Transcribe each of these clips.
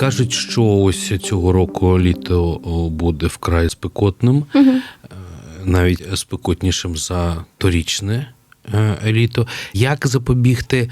Кажуть, що ось цього року літо буде вкрай спекотним, Угу. навіть спекотнішим за торічне е, літо. Як запобігти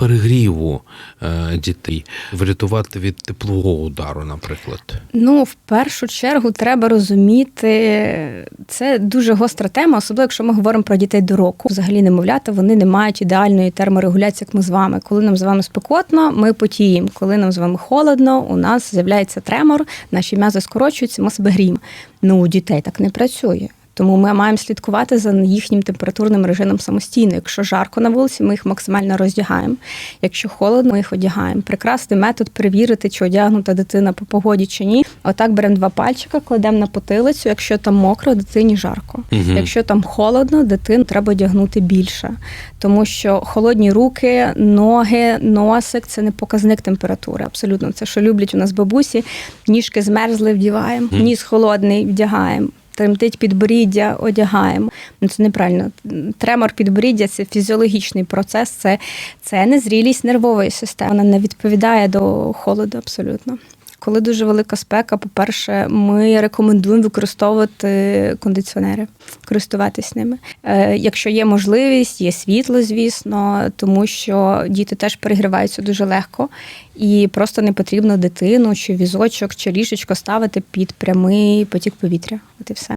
перегріву е, дітей, врятувати від теплового удару, наприклад? Ну, в першу чергу, треба розуміти, це дуже гостра тема, особливо якщо ми говоримо про дітей до року. Взагалі, немовлята, вони не мають ідеальної терморегуляції, як ми з вами. Коли нам з вами спекотно, ми потіємо. Коли нам з вами холодно, у нас з'являється тремор, наші м'язи скорочуються, ми себе гріємо. Ну, у дітей так не працює. Тому ми маємо слідкувати за їхнім температурним режимом самостійно. Якщо жарко на вулиці, ми їх максимально роздягаємо. Якщо холодно, ми їх одягаємо. Прекрасний метод перевірити, чи одягнута дитина по погоді чи ні. Отак беремо два пальчика, кладемо на потилицю. Якщо там мокро, дитині жарко. Мгм. Якщо там холодно, дитину треба одягнути більше, тому що холодні руки, ноги, носик це не показник температури. Абсолютно, це що люблять у нас бабусі. Ніжки змерзли, вдіваємо, ніс холодний, вдягаємо. Тремтить підборіддя, одягаємо. Ну це неправильно. Тремор підборіддя це фізіологічний процес, це, це незрілість нервової системи. Вона не відповідає до холоду абсолютно. Коли дуже велика спека, по-перше, ми рекомендуємо використовувати кондиціонери, користуватись ними. Е, якщо є можливість, є світло, звісно, тому що діти теж перегріваються дуже легко, і просто не потрібно дитину, чи візочок, чи ліжечко ставити під прямий потік повітря. От і все.